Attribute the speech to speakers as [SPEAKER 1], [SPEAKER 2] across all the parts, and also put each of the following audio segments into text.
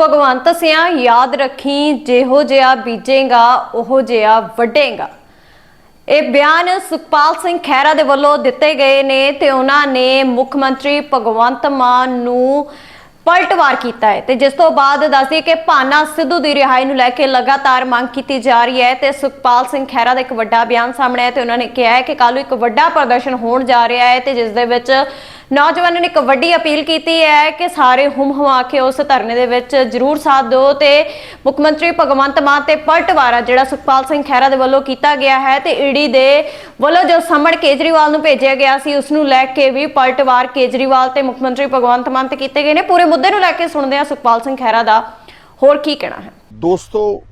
[SPEAKER 1] ਭਗਵੰਤ ਸਿਆ ਯਾਦ ਰੱਖੀ, ਜਿਹੋ ਜਿਹਾ ਬੀਜੇਗਾ, ਉਹੋ ਜਿਹਾ ਵੱਢੇਗਾ। ਇਹ ਬਿਆਨ ਸੁਖਪਾਲ ਸਿੰਘ ਖਹਿਰਾ ਦੇ ਵੱਲੋਂ ਦਿੱਤੇ ਗਏ ਨੇ ਤੇ ਉਹਨਾਂ ਨੇ ਮੁੱਖ ਮੰਤਰੀ ਭਗਵੰਤ ਮਾਨ ਨੂੰ ਪਲਟਵਾਰ ਕੀਤਾ ਹੈ। ਤੇ ਜਿਸ ਤੋਂ ਬਾਅਦ ਦੱਸਦੀ ਕਿ ਭਾਨਾ ਸਿੱਧੂ ਦੀ ਰਿਹਾਈ ਨੂੰ ਲੈ ਕੇ ਲਗਾਤਾਰ ਮੰਗ ਕੀਤੀ ਜਾ ਰਹੀ ਹੈ ਤੇ ਸੁਖਪਾਲ ਸਿੰਘ ਖਹਿਰਾ ਦਾ ਇੱਕ ਵੱਡਾ ਬਿਆਨ ਸਾਹਮਣੇ ਆਇਆ ਤੇ ਉਹਨਾਂ ਨੇ ਕਿਹਾ ਹੈ ਕਿ ਕੱਲ੍ਹ ਇੱਕ ਵੱਡਾ ਪ੍ਰਦਰਸ਼ਨ ਹੋਣ ਜਾ ਰਿਹਾ ਹੈ ਤੇ ਜਿਸ ਦੇ ਵਿੱਚ ਨੌਜਵਾਨਾਂ ਨੇ ਇੱਕ ਵੱਡੀ ਅਪੀਲ ਕੀਤੀ ਹੈ ਕਿ ਸਾਰੇ ਹੁਮ ਹੁਮਾ ਕੇ ਉਸ ਧਰਨੇ ਦੇ ਵਿੱਚ ਜ਼ਰੂਰ ਸਾਥ ਦਿਓ ਤੇ ਮੁੱਖ ਮੰਤਰੀ ਭਗਵੰਤ ਮਾਨ ਤੇ ਪਲਟਵਾਰਾ ਜਿਹੜਾ ਸੁਖਪਾਲ ਸਿੰਘ ਖਹਿਰਾ ਦੇ ਵੱਲੋਂ ਕੀਤਾ ਗਿਆ ਹੈ ਤੇ ਈਡੀ ਦੇ ਵੱਲੋਂ ਜੋ ਸਮਣ ਕੇਜਰੀਵਾਲ ਨੂੰ ਭੇਜਿਆ ਗਿਆ ਸੀ, ਉਸ ਨੂੰ ਲੈ ਕੇ ਵੀ ਪਲਟਵਾਰ ਕੇਜਰੀਵਾਲ ਤੇ ਮੁੱਖ ਮੰਤਰੀ ਭਗਵੰਤ ਮਾਨ ਤੇ ਕੀਤੇ ਗਏ ਨੇ। ਪੂਰੇ ਮੁੱਦੇ ਨੂੰ ਲੈ ਕੇ ਸੁਣਦੇ ਹਾਂ ਸੁਖਪਾਲ ਸਿੰਘ ਖਹਿਰਾ ਦਾ। ਹੋਰ ਕੀ ਕਹਿਣਾ ਹੈ?
[SPEAKER 2] ਦੋਸਤੋ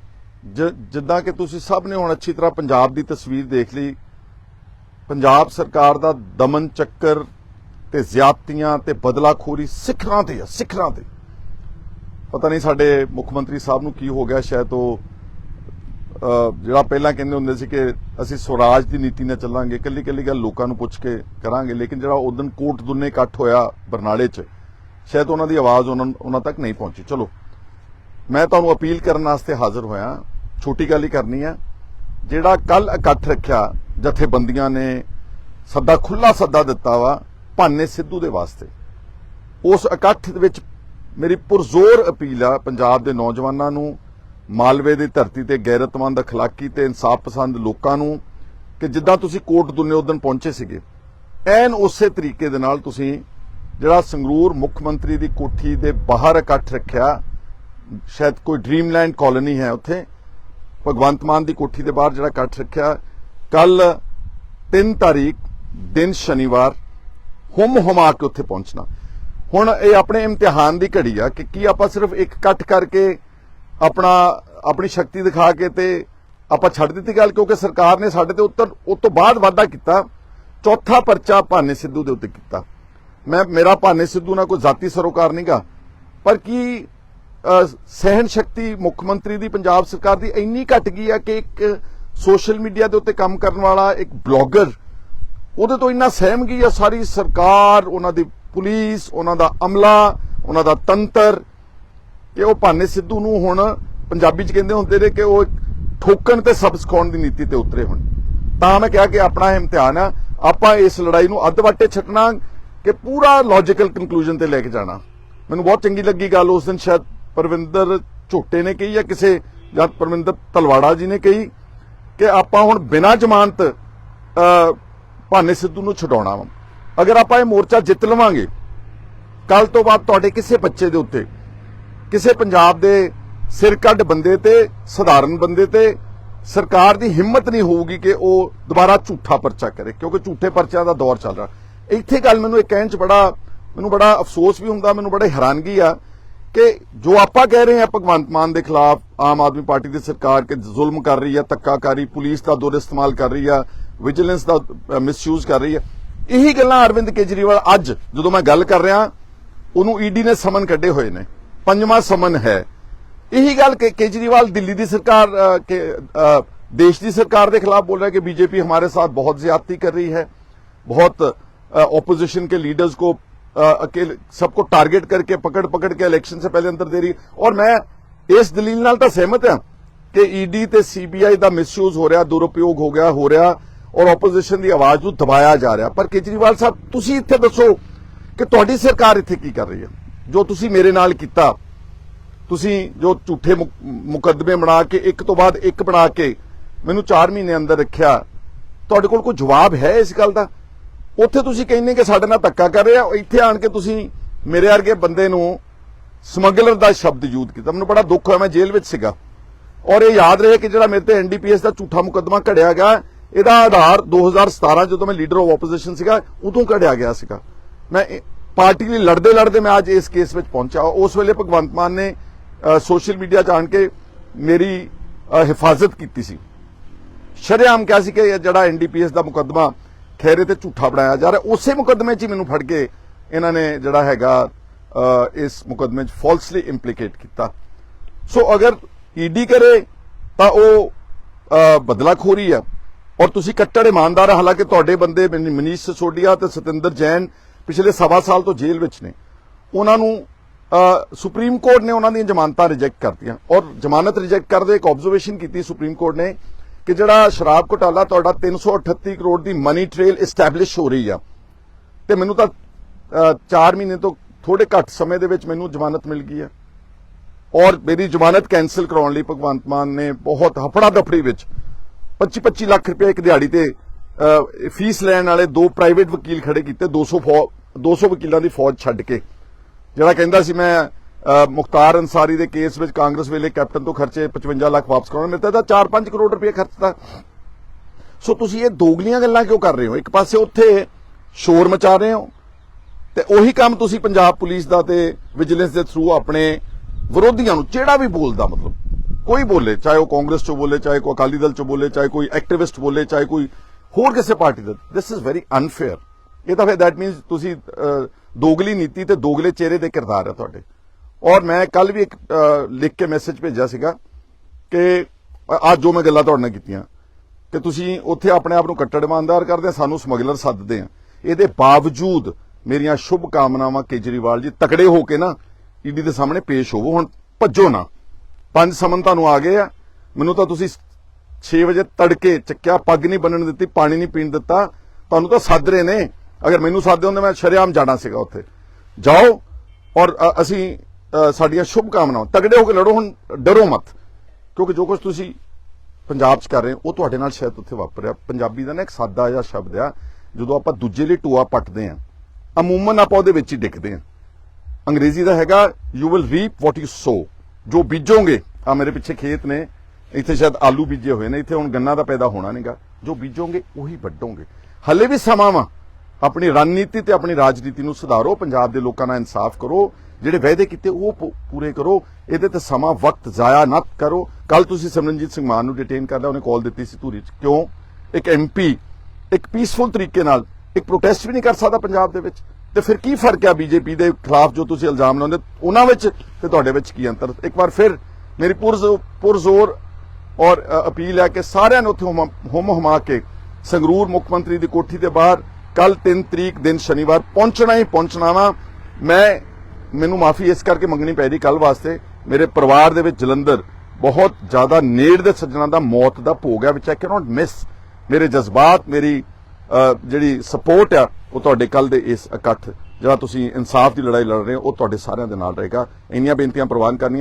[SPEAKER 2] ਜਿੱਦਾਂ ਕਿ ਤੁਸੀਂ ਸਭ ਨੇ ਹੁਣ ਅੱਛੀ ਤਰ੍ਹਾਂ ਪੰਜਾਬ ਦੀ ਤਸਵੀਰ ਦੇਖ ਲਈ, ਪੰਜਾਬ ਸਰਕਾਰ ਦਾ ਦਮਨ ਚੱਕਰ ਤੇ ਜ਼ਿਆਦਤੀਆਂ ਤੇ ਬਦਲਾਖੋਰੀ ਸਿਖਰਾਂ ਤੇ ਆ, ਸਿਖਰਾਂ ਤੇ। ਪਤਾ ਨਹੀਂ ਸਾਡੇ ਮੁੱਖ ਮੰਤਰੀ ਸਾਹਿਬ ਨੂੰ ਕੀ ਹੋ ਗਿਆ, ਸ਼ਾਇਦ ਉਹ ਜਿਹੜਾ ਪਹਿਲਾਂ ਕਹਿੰਦੇ ਹੁੰਦੇ ਸੀ ਕਿ ਅਸੀਂ ਸਵਰਾਜ ਦੀ ਨੀਤੀ ਨਾਲ ਚੱਲਾਂਗੇ ਕੱਲੀ ਕੱਲੀ ਗੱਲ ਲੋਕਾਂ ਨੂੰ ਪੁੱਛ ਕੇ ਕਰਾਂਗੇ, ਲੇਕਿਨ ਜਿਹੜਾ ਉਦੋਂ ਕੋਟ ਦੁੰਨੇ ਇਕੱਠ ਹੋਇਆ ਬਰਨਾਲੇ 'ਚ, ਸ਼ਾਇਦ ਉਹਨਾਂ ਦੀ ਆਵਾਜ਼ ਉਹਨਾਂ ਉਹਨਾਂ ਤੱਕ ਨਹੀਂ ਪਹੁੰਚੀ। ਚਲੋ, ਮੈਂ ਤੁਹਾਨੂੰ ਅਪੀਲ ਕਰਨ ਵਾਸਤੇ ਹਾਜ਼ਰ ਹੋਇਆ, ਛੋਟੀ ਗੱਲ ਹੀ ਕਰਨੀ ਹੈ, ਜਿਹੜਾ ਕੱਲ ਇਕੱਠ ਰੱਖਿਆ ਜਥੇਬੰਦੀਆਂ ਨੇ, ਸੱਦਾ ਖੁੱਲਾ ਸੱਦਾ ਦਿੱਤਾ ਵਾ ਭਾਨੇ ਸਿੱਧੂ ਦੇ ਵਾਸਤੇ। ਉਸ ਇਕੱਠ ਦੇ ਵਿੱਚ ਮੇਰੀ ਪੁਰਜ਼ੋਰ ਅਪੀਲ ਆ ਪੰਜਾਬ ਦੇ ਨੌਜਵਾਨਾਂ ਨੂੰ, ਮਾਲਵੇ ਦੀ ਧਰਤੀ ਤੇ ਗੈਰਤਮੰਦ ਅਖਲਾਕੀ ਤੇ ਇਨਸਾਫ ਪਸੰਦ ਲੋਕਾਂ ਨੂੰ, ਕਿ ਜਿੱਦਾਂ ਤੁਸੀਂ ਕੋਟ ਦੁਨੇ ਉਦਨ ਪਹੁੰਚੇ ਸੀਗੇ, ਐਨ ਉਸੇ ਤਰੀਕੇ ਦੇ ਨਾਲ ਤੁਸੀਂ ਜਿਹੜਾ ਸੰਗਰੂਰ ਮੁੱਖ ਮੰਤਰੀ ਦੀ ਕੋਠੀ ਦੇ ਬਾਹਰ ਇਕੱਠ ਰੱਖਿਆ, ਸ਼ਾਇਦ ਕੋਈ ਡ੍ਰੀਮਲੈਂਡ ਕਾਲੋਨੀ ਹੈ ਉੱਥੇ, ਭਗਵੰਤ ਮਾਨ ਦੀ ਕੋਠੀ ਦੇ ਬਾਹਰ ਜਿਹੜਾ ਇਕੱਠ ਰੱਖਿਆ ਕੱਲ 3 ਤਾਰੀਖ, ਦਿਨ ਸ਼ਨੀਵਾਰ ਹੁਮ ਹੁਮਾ ਕੇ ਉੱਥੇ ਪਹੁੰਚਣਾ। ਹੁਣ ਇਹ ਆਪਣੇ ਇਮਤਿਹਾਨ ਦੀ ਘੜੀ ਆ ਕਿ ਕੀ ਆਪਾਂ ਸਿਰਫ ਇੱਕ ਇਕੱਠ ਕਰਕੇ ਆਪਣਾ, ਆਪਣੀ ਸ਼ਕਤੀ ਦਿਖਾ ਕੇ ਤੇ ਆਪਾਂ ਛੱਡ ਦਿੱਤੀ ਗੱਲ? ਕਿਉਂਕਿ ਸਰਕਾਰ ਨੇ ਸਾਡੇ ਤੇ ਉੱਤਰ, ਉਸ ਤੋਂ ਬਾਅਦ ਵਾਅਦਾ ਕੀਤਾ। ਚੌਥਾ ਪਰਚਾ ਭਾਨੇ ਸਿੱਧੂ ਦੇ ਉੱਤੇ ਕੀਤਾ। ਮੈਂ, ਮੇਰਾ ਭਾਨੇ ਸਿੱਧੂ ਨਾਲ ਕੋਈ ਜ਼ਾਤੀ ਸਰੋਕਾਰ ਨਹੀਂਗਾ ਪਰ ਕੀ ਸਹਿਣ ਸ਼ਕਤੀ ਮੁੱਖ ਮੰਤਰੀ ਦੀ ਪੰਜਾਬ ਸਰਕਾਰ ਦੀ ਇੰਨੀ ਘਟ ਗਈ ਆ ਕਿ ਇੱਕ ਸੋਸ਼ਲ ਮੀਡੀਆ ਦੇ ਉੱਤੇ ਕੰਮ ਕਰਨ ਵਾਲਾ ਇੱਕ ਬਲੌਗਰ ਉਹਦੇ ਤੋਂ ਇੰਨਾ ਸਹਿਮ ਗਈ ਆ ਸਾਰੀ ਸਰਕਾਰ, ਉਹਨਾਂ ਦੀ ਪੁਲਿਸ, ਉਹਨਾਂ ਦਾ ਅਮਲਾ, ਉਹਨਾਂ ਦਾ ਤੰਤਰ। ਕਿ ਉਹ ਭਾਨੇ ਸਿੱਧੂ ਨੂੰ ਹੁਣ ਪੰਜਾਬੀ ਚ ਕਹਿੰਦੇ ਹੁੰਦੇ ਨੇ ਕਿ ਉਹ ਠੋਕਣ ਤੇ ਸਬਕ ਸਿਖਾਉਣ ਦੀ ਨੀਤੀ ਤੇ ਉਤਰੇ ਹੁਣ। ਤਾਂ ਮੈਂ ਕਿਹਾ ਕਿ ਆਪਣਾ ਇਮਤਿਹਾਨ ਆ, ਆਪਾਂ ਇਸ ਲੜਾਈ ਨੂੰ ਅੱਧ ਵਾਟੇ ਛੱਡਣਾ ਕਿ ਪੂਰਾ ਲੌਜੀਕਲ ਕਨਕਲੂਜਨ ਤੇ ਲੈ ਕੇ ਜਾਣਾ। ਮੈਨੂੰ ਬਹੁਤ ਚੰਗੀ ਲੱਗੀ ਗੱਲ, ਉਸ ਦਿਨ ਸ਼ਾਇਦ ਪਰਵਿੰਦਰ ਝੋਟੇ ਨੇ ਕਹੀ ਜਾਂ ਕਿਸੇ, ਜਾਂ ਪਰਵਿੰਦਰ ਤਲਵਾੜਾ ਜੀ ਨੇ ਕਹੀ ਕਿ ਆਪਾਂ ਹੁਣ ਬਿਨਾਂ ਜ਼ਮਾਨਤ ਭਾਨੇ ਸਿੱਧੂ ਨੂੰ ਛਡਾਉਣਾ ਵਾ। ਅਗਰ ਆਪਾਂ ਇਹ ਮੋਰਚਾ ਜਿੱਤ ਲਵਾਂਗੇ ਕੱਲ ਤੋਂ ਬਾਅਦ ਤੁਹਾਡੇ ਕਿਸੇ ਬੱਚੇ ਦੇ ਉੱਤੇ, ਕਿਸੇ ਪੰਜਾਬ ਦੇ ਸਿਰ ਕੱਢ ਬੰਦੇ ਤੇ, ਸਧਾਰਨ ਬੰਦੇ ਤੇ ਸਰਕਾਰ ਦੀ ਹਿੰਮਤ ਨਹੀਂ ਹੋਊਗੀ ਕਿ ਉਹ ਦੁਬਾਰਾ ਝੂਠਾ ਪਰਚਾ ਕਰੇ, ਕਿਉਂਕਿ ਝੂਠੇ ਪਰਚਿਆਂ ਦਾ ਦੌਰ ਚੱਲ ਰਿਹਾ। ਇੱਥੇ ਗੱਲ ਮੈਨੂੰ ਇਹ ਕਹਿਣ ਚ ਬੜਾ, ਮੈਨੂੰ ਬੜਾ ਅਫਸੋਸ ਵੀ ਹੁੰਦਾ, ਮੈਨੂੰ ਬੜੇ ਹੈਰਾਨਗੀ ਆ ਕਿ ਜੋ ਆਪਾਂ ਕਹਿ ਰਹੇ ਹਾਂ ਭਗਵੰਤ ਮਾਨ ਦੇ ਖਿਲਾਫ ਆਮ ਆਦਮੀ ਪਾਰਟੀ ਦੀ ਸਰਕਾਰ ਕਿ ਜ਼ੁਲਮ ਕਰ ਰਹੀ ਹੈ ਧੱਕਾਕਾਰੀ, ਪੁਲਿਸ ਦਾ ਦੁਰ ਇਸਤੇਮਾਲ ਕਰ ਰਹੀ ਆ ਵਿਜੀਲੈਂਸ ਦਾ ਮਿਸਯੂਜ਼ ਕਰ ਰਹੀ ਹੈ। ਇਹੀ ਗੱਲਾਂ ਅਰਵਿੰਦ ਕੇਜਰੀਵਾਲ ਅੱਜ ਜਦੋਂ ਮੈਂ ਗੱਲ ਕਰ ਰਿਹਾ, ਉਹਨੂੰ ਈਡੀ ਨੇ ਸਮਨ ਕੱਢੇ ਹੋਏ ਨੇ। ਪੰਜਵਾਂ ਸਮਨ ਹੈ। ਇਹੀ ਗੱਲ ਕਿ, ਕੇਜਰੀਵਾਲ ਦਿੱਲੀ ਦੀ ਸਰਕਾਰ ਕੇ ਦੇਸ਼ ਦੀ ਸਰਕਾਰ ਦੇ ਖਿਲਾਫ ਬੋਲ ਰਿਹਾ ਕਿ ਬੀਜੇਪੀ ਹਮਾਰੇ ਸਾਥ ਬਹੁਤ ਜ਼ਿਆਦਤੀ कर रही है बहुत ओपोजिशन के लीडर्स को ਸਭ ਕੋ ਟਾਰਗੇਟ ਕਰਕੇ ਪਕੜ ਪਕੜ ਕੇ ਇਲੈਕਸ਼ਨ से पहले अंदर दे रही और मैं ਇਸ ਦਲੀਲ ਨਾਲ ਤਾਂ ਸਹਿਮਤ ਹਾਂ ਕਿ ਈਡੀ ਤੇ ਸੀਬੀਆਈ ਦਾ ਮਿਸਯੂਜ਼ ਹੋ ਰਿਹਾ, ਦੁਰਉਪਯੋਗ ਹੋ ਗਿਆ, ਹੋ ਰਿਹਾ। ਔਰ ਆਪੋਜੀਸ਼ਨ ਦੀ ਆਵਾਜ਼ ਨੂੰ ਦਬਾਇਆ ਜਾ ਰਿਹਾ। ਪਰ ਕੇਜਰੀਵਾਲ ਸਾਹਿਬ, ਤੁਸੀਂ ਇੱਥੇ ਦੱਸੋ ਕਿ ਤੁਹਾਡੀ ਸਰਕਾਰ ਇੱਥੇ ਕੀ ਕਰ ਰਹੀ ਹੈ? ਜੋ ਤੁਸੀਂ ਮੇਰੇ ਨਾਲ ਕੀਤਾ, ਤੁਸੀਂ ਜੋ ਝੂਠੇ ਮੁਕੱਦਮੇ ਬਣਾ ਕੇ, ਇੱਕ ਤੋਂ ਬਾਅਦ ਇੱਕ ਬਣਾ ਕੇ ਮੈਨੂੰ 4 ਮਹੀਨੇ ਅੰਦਰ ਰੱਖਿਆ, ਤੁਹਾਡੇ ਕੋਲ ਕੋਈ ਜਵਾਬ ਹੈ ਇਸ ਗੱਲ ਦਾ? ਉੱਥੇ ਤੁਸੀਂ ਕਹਿੰਦੇ ਕਿ ਸਾਡੇ ਨਾਲ ਧੱਕਾ ਕਰ ਰਿਹਾ ਆ, ਇੱਥੇ ਆਣ ਕੇ ਤੁਸੀਂ ਮੇਰੇ ਵਰਗੇ ਬੰਦੇ ਨੂੰ ਸਮਗਲਰ ਦਾ ਸ਼ਬਦ ਯੂਜ਼ ਕੀਤਾ। ਮੈਨੂੰ ਬੜਾ ਦੁੱਖ ਹੋਇਆ, ਮੈਂ ਜੇਲ੍ਹ ਵਿੱਚ ਸੀਗਾ। ਔਰ ਇਹ ਯਾਦ ਰਹੇ ਕਿ ਜਿਹੜਾ ਮੇਰੇ ਤੇ ਐਨਡੀਪੀਐਸ ਦਾ ਝੂਠਾ ਮੁਕੱਦਮਾ ਘੜਿਆ ਗਿਆ ਇਹਦਾ ਆਧਾਰ 2017 ਜਦੋਂ ਮੈਂ ਲੀਡਰ ਆਫ ਆਪੋਜੀਸ਼ਨ ਸੀਗਾ ਉਦੋਂ ਘੜਿਆ ਗਿਆ ਸੀਗਾ। ਮੈਂ ਪਾਰਟੀ ਲਈ ਲੜਦੇ ਲੜਦੇ ਮੈਂ ਅੱਜ ਇਸ ਕੇਸ ਵਿੱਚ ਪਹੁੰਚਾ। ਉਸ ਵੇਲੇ ਭਗਵੰਤ ਮਾਨ ਨੇ ਸੋਸ਼ਲ ਮੀਡੀਆ 'ਚ ਆਣ ਕੇ ਮੇਰੀ ਹਿਫਾਜ਼ਤ ਕੀਤੀ ਸੀ। ਸ਼ਰੇਆਮ ਕਿਹਾ ਸੀ ਕਿ ਇਹ ਜਿਹੜਾ ਐਨਡੀਪੀਐਸ ਦਾ ਮੁਕੱਦਮਾ ਖੈਰੇ ਤੇ ਝੂਠਾ ਬਣਾਇਆ ਜਾ ਰਿਹਾ ਉਸੇ ਮੁਕੱਦਮੇ 'ਚ ਹੀ ਮੈਨੂੰ ਫੜ ਕੇ ਇਹਨਾਂ ਨੇ ਜਿਹੜਾ ਹੈਗਾ ਇਸ ਮੁਕੱਦਮੇ 'ਚ ਫਾਲਸਲੀ ਇੰਪਲੀਕੇਟ ਕੀਤਾ। ਸੋ ਅਗਰ ਈਡੀ ਕਰੇ ਤਾਂ ਉਹ ਅ, ਬਦਲਾਖੋਰੀ ਆ। ਔਰ ਤੁਸੀਂ ਕੱਟੜ ਇਮਾਨਦਾਰ ਆ, ਹਾਲਾਂਕਿ ਤੁਹਾਡੇ ਬੰਦੇ ਮਨੀਸ਼ ਸਿਸੋਡੀਆ ਤੇ ਸਤਿੰਦਰ ਜੈਨ ਪਿਛਲੇ ਸਵਾ ਸਾਲ ਤੋਂ ਜੇਲ੍ਹ ਵਿੱਚ ਨੇ। ਉਹਨਾਂ ਨੂੰ ਸੁਪਰੀਮ ਕੋਰਟ ਨੇ ਉਹਨਾਂ ਦੀਆਂ ਜ਼ਮਾਨਤਾਂ ਰਿਜੈਕਟ ਕਰਤੀਆਂ। ਔਰ ਜ਼ਮਾਨਤ ਰਿਜੈਕਟ ਕਰਦੇ ਇੱਕ ਆਬਜ਼ਰਵੇਸ਼ਨ ਕੀਤੀ ਸੁਪਰੀਮ ਕੋਰਟ ਨੇ ਕਿ ਜਿਹੜਾ ਸ਼ਰਾਬ ਘੁਟਾਲਾ ਤੁਹਾਡਾ 338 ਕਰੋੜ ਦੀ ਮਨੀ ਟ੍ਰੇਲ ਐਸਟੈਬਲਿਸ਼ ਹੋ ਰਹੀ ਆ। ਤੇ ਮੈਨੂੰ ਤਾਂ 4 ਮਹੀਨੇ ਤੋਂ ਥੋੜੇ ਘੱਟ ਸਮੇਂ ਦੇ ਵਿੱਚ ਮੈਨੂੰ ਜ਼ਮਾਨਤ ਮਿਲ ਗਈ ਹੈ ਔਰ ਮੇਰੀ ਜ਼ਮਾਨਤ ਕੈਨਸਲ ਕਰਾਉਣ ਲਈ ਭਗਵੰਤ ਮਾਨ ਨੇ ਬਹੁਤ ਹਫੜਾ ਦਫੜੀ ਵਿੱਚ 25-25 ਲੱਖ ਰੁਪਏ ਇੱਕ ਦਿਹਾੜੀ ਤੇ ਫੀਸ ਲੈਣ ਵਾਲੇ ਦੋ ਪ੍ਰਾਈਵੇਟ ਵਕੀਲ ਖੜੇ ਕੀਤੇ 200 ਫੌ- 200 ਵਕੀਲਾਂ ਦੀ ਫੌਜ ਛੱਡ ਕੇ। ਜਿਹੜਾ ਕਹਿੰਦਾ ਸੀ ਮੈਂ ਮੁਖਤਾਰ ਅੰਸਾਰੀ ਦੇ ਕੇਸ ਵਿੱਚ ਕਾਂਗਰਸ ਵੇਲੇ ਕੈਪਟਨ ਤੋਂ ਖਰਚੇ 55 ਲੱਖ ਵਾਪਸ ਕਰਾਉਣਾ, ਮੇਰੇ ਤਾਂ 4-5 ਕਰੋੜ ਰੁਪਏ ਖਰਚਤਾ ਸੋ ਤੁਸੀਂ ਇਹ ਦੋਗਲੀਆਂ ਗੱਲਾਂ ਕਿਉਂ ਕਰ ਰਹੇ ਹੋ? ਇੱਕ ਪਾਸੇ ਉੱਥੇ ਸ਼ੋਰ ਮਚਾ ਰਹੇ ਹੋ, ਤੇ ਉਹੀ ਕੰਮ ਤੁਸੀਂ ਪੰਜਾਬ ਪੁਲਿਸ ਦਾ ਤੇ ਵਿਜੀਲੈਂਸ ਦੇ ਥਰੂ ਆਪਣੇ ਵਿਰੋਧੀਆਂ ਨੂੰ ਜਿਹੜਾ ਵੀ ਬੋਲਦਾ ਮਤਲਬ। ਕੋਈ ਬੋਲੇ, ਚਾਹੇ ਉਹ ਕਾਂਗਰਸ ਚੋਂ ਬੋਲੇ, ਚਾਹੇ ਕੋਈ ਅਕਾਲੀ ਦਲ ਚੋਂ ਬੋਲੇ, ਚਾਹੇ ਕੋਈ ਐਕਟਿਵਿਸਟ ਬੋਲੇ, ਚਾਹੇ ਕੋਈ ਹੋਰ ਕਿਸੇ ਪਾਰਟੀ ਦਾ ਦਿਸ ਇਜ਼ ਵੈਰੀ ਅਨਫੇਅਰ ਇਹ ਤਾਂ ਫਿਰ ਦੈਟ ਮੀਨਸ ਤੁਸੀਂ ਦੋਗਲੀ ਨੀਤੀ ਤੇ ਦੋਗਲੇ ਚਿਹਰੇ ਦੇ ਕਿਰਦਾਰ ਹੈ ਤੁਹਾਡੇ। ਔਰ ਮੈਂ ਕੱਲ ਵੀ ਇੱਕ ਲਿਖ ਕੇ ਮੈਸੇਜ ਭੇਜਿਆ ਸੀਗਾ ਕਿ ਅੱਜ ਜੋ ਮੈਂ ਗੱਲਾਂ ਤੁਹਾਡੇ ਨਾਲ ਕੀਤੀਆਂ, ਕਿ ਤੁਸੀਂ ਉੱਥੇ ਆਪਣੇ ਆਪ ਨੂੰ ਕੱਟੜ ਇਮਾਨਦਾਰ ਕਰਦੇ ਆ, ਸਾਨੂੰ ਸਮਗਲਰ ਸੱਦਦੇ ਆ। ਇਹਦੇ ਬਾਵਜੂਦ ਮੇਰੀਆਂ ਸ਼ੁਭ ਕਾਮਨਾਵਾਂ ਕੇਜਰੀਵਾਲ ਜੀ ਤਕੜੇ ਹੋ ਕੇ ਨਾ, ਈਡੀ ਦੇ ਸਾਹਮਣੇ ਪੇਸ਼ ਹੋਵੋ, ਹੁਣ ਭੱਜੋ ਨਾ। ਪੰਜ ਸਮਨ ਤੁਹਾਨੂੰ ਆ ਗਏ ਆ। ਮੈਨੂੰ ਤਾਂ ਤੁਸੀਂ 6 ਵਜੇ ਤੜਕੇ ਚੱਕਿਆ, ਪੱਗ ਨਹੀਂ ਬੰਨਣ ਦਿੱਤੀ, ਪਾਣੀ ਨਹੀਂ ਪੀਣ ਦਿੱਤਾ। ਤੁਹਾਨੂੰ ਤਾਂ ਸੱਦ ਰਹੇ ਨੇ। ਅਗਰ ਮੈਨੂੰ ਸੱਦਦੇ ਹੁੰਦੇ ਮੈਂ ਸ਼ਰੇਆਮ ਜਾਣਾ ਸੀਗਾ ਉੱਥੇ। ਜਾਓ ਔਰ ਅਸੀਂ ਸਾਡੀਆਂ ਸ਼ੁਭ ਕਾਮਨਾਵਾਂ ਤਗੜੇ ਹੋ ਕੇ ਲੜੋ, ਹੁਣ ਡਰੋ ਮਤ। ਕਿਉਂਕਿ ਜੋ ਕੁਝ ਤੁਸੀਂ ਪੰਜਾਬ 'ਚ ਕਰ ਰਹੇ ਹੋ, ਉਹ ਤੁਹਾਡੇ ਨਾਲ ਸ਼ਾਇਦ ਉੱਥੇ ਵਾਪਰਿਆ। ਪੰਜਾਬੀ ਦਾ ਨਾ ਇੱਕ ਸਾਦਾ ਜਿਹਾ ਸ਼ਬਦ ਆ, ਜਦੋਂ ਆਪਾਂ ਦੂਜੇ ਲਈ ਟੂਆ ਪੱਟਦੇ ਆ, ਅਮੂਮਨ ਆਪਾਂ ਉਹਦੇ ਵਿੱਚ ਹੀ ਡਿੱਗਦੇ ਆ। ਅੰਗਰੇਜ਼ੀ ਦਾ ਹੈਗਾ you will reap what you sow ਜੋ ਬੀਜੋਗੇ ਆ ਮੇਰੇ ਪਿੱਛੇ ਖੇਤ ਨੇ, ਇੱਥੇ ਸ਼ਾਇਦ ਆਲੂ ਬੀਜੇ ਹੋਏ ਨੇ, ਇੱਥੇ ਹੁਣ ਗੰਨਾ ਦਾ ਪੈਦਾ ਹੋਣਾ ਨਹੀਂਗਾ ਜੋ ਬੀਜੋਗੇ, ਉਹੀ ਵੱਢੋਗੇ। ਹੱਲੇ ਵੀ ਸਮਾਂ ਵਾ, ਆਪਣੀ ਰਣਨੀਤੀ ਤੇ ਆਪਣੀ ਰਾਜਨੀਤੀ ਨੂੰ ਸੁਧਾਰੋ, ਪੰਜਾਬ ਦੇ ਲੋਕਾਂ ਨਾਲ ਇਨਸਾਫ ਕਰੋ, ਜਿਹੜੇ ਵਾਅਦੇ ਕੀਤੇ ਉਹ ਪੂਰੇ ਕਰੋ, ਇਹਦੇ ਤੇ ਸਮਾਂ ਵਕਤ ਜ਼ਾਇਆ ਨਾ ਕਰੋ। ਕੱਲ ਤੁਸੀਂ ਸਿਮਰਨਜੀਤ ਸਿੰਘ ਮਾਨ ਨੂੰ ਡਿਟੇਨ ਕਰਦਾ, ਉਹਨੇ ਕਾਲ ਦਿੱਤੀ ਸੀ ਧੂਰੀ 'ਚ। ਕਿਉਂ? ਇੱਕ ਐਮਪੀ ਇੱਕ ਪੀਸਫੁਲ ਤਰੀਕੇ ਨਾਲ, ਇੱਕ ਪ੍ਰੋਟੈਸਟ ਵੀ ਨਹੀਂ ਕਰ ਸਕਦਾ ਪੰਜਾਬ ਦੇ ਵਿੱਚ। ਤੇ ਫਿਰ ਕੀ ਫ਼ਰਕ ਹੈ ਬੀਜੇਪੀ ਦੇ ਖਿਲਾਫ ਜੋ ਤੁਸੀਂ ਇਲਜ਼ਾਮ ਲਾਉਂਦੇ ਉਹਨਾਂ ਵਿੱਚ ਤੇ ਤੁਹਾਡੇ ਵਿੱਚ ਕੀ ਅੰਤਰ? ਇੱਕ ਵਾਰ ਫਿਰ ਮੇਰੀ ਪੁਰਜ਼ੋਰ ਔਰ ਅਪੀਲ ਹੈ ਕਿ ਸਾਰਿਆਂ ਨੂੰ ਉੱਥੇ ਹੁਮ ਹੁਮਾ ਕੇ ਸੰਗਰੂਰ ਮੁੱਖ ਮੰਤਰੀ ਦੀ ਕੋਠੀ ਦੇ ਬਾਹਰ ਕੱਲ 3 ਤਰੀਕ ਦਿਨ ਸ਼ਨੀਵਾਰ ਪਹੁੰਚਣਾ ਹੀ ਪਹੁੰਚਣਾ ਵਾ। ਮੈਂ, ਮੈਨੂੰ ਮਾਫੀ ਇਸ ਕਰਕੇ ਮੰਗਣੀ ਪੈ ਰਹੀ ਕੱਲ ਵਾਸਤੇ। ਮੇਰੇ ਪਰਿਵਾਰ ਦੇ ਵਿੱਚ ਜਲੰਧਰ ਬਹੁਤ ਜ਼ਿਆਦਾ ਨੇੜ ਦੇ ਸੱਜਣਾਂ ਦਾ ਮੌਤ ਦਾ ਭੋਗ ਹੈ ਵਿਚ ਆਈ ਕੈਨੋਟ ਮਿਸ ਮੇਰੇ ਜਜ਼ਬਾਤ, ਮੇਰੀ ਜਿਹੜੀ ਸਪੋਰਟ ਆ, ਉਹ ਤੁਹਾਡੇ ਕੱਲ ਦੇ ਇਸ ਇਕੱਠ, ਜਿਹੜਾ ਤੁਸੀਂ ਇਨਸਾਫ ਦੀ ਲੜਾਈ ਲੜ ਰਹੇ ਹੋ, ਉਹ ਤੁਹਾਡੇ ਸਾਰਿਆਂ ਦੇ ਨਾਲ ਰਹੇਗਾ। ਇੰਨੀਆਂ ਬੇਨਤੀਆਂ ਪ੍ਰਵਾਨ ਕਰਨੀਆਂ।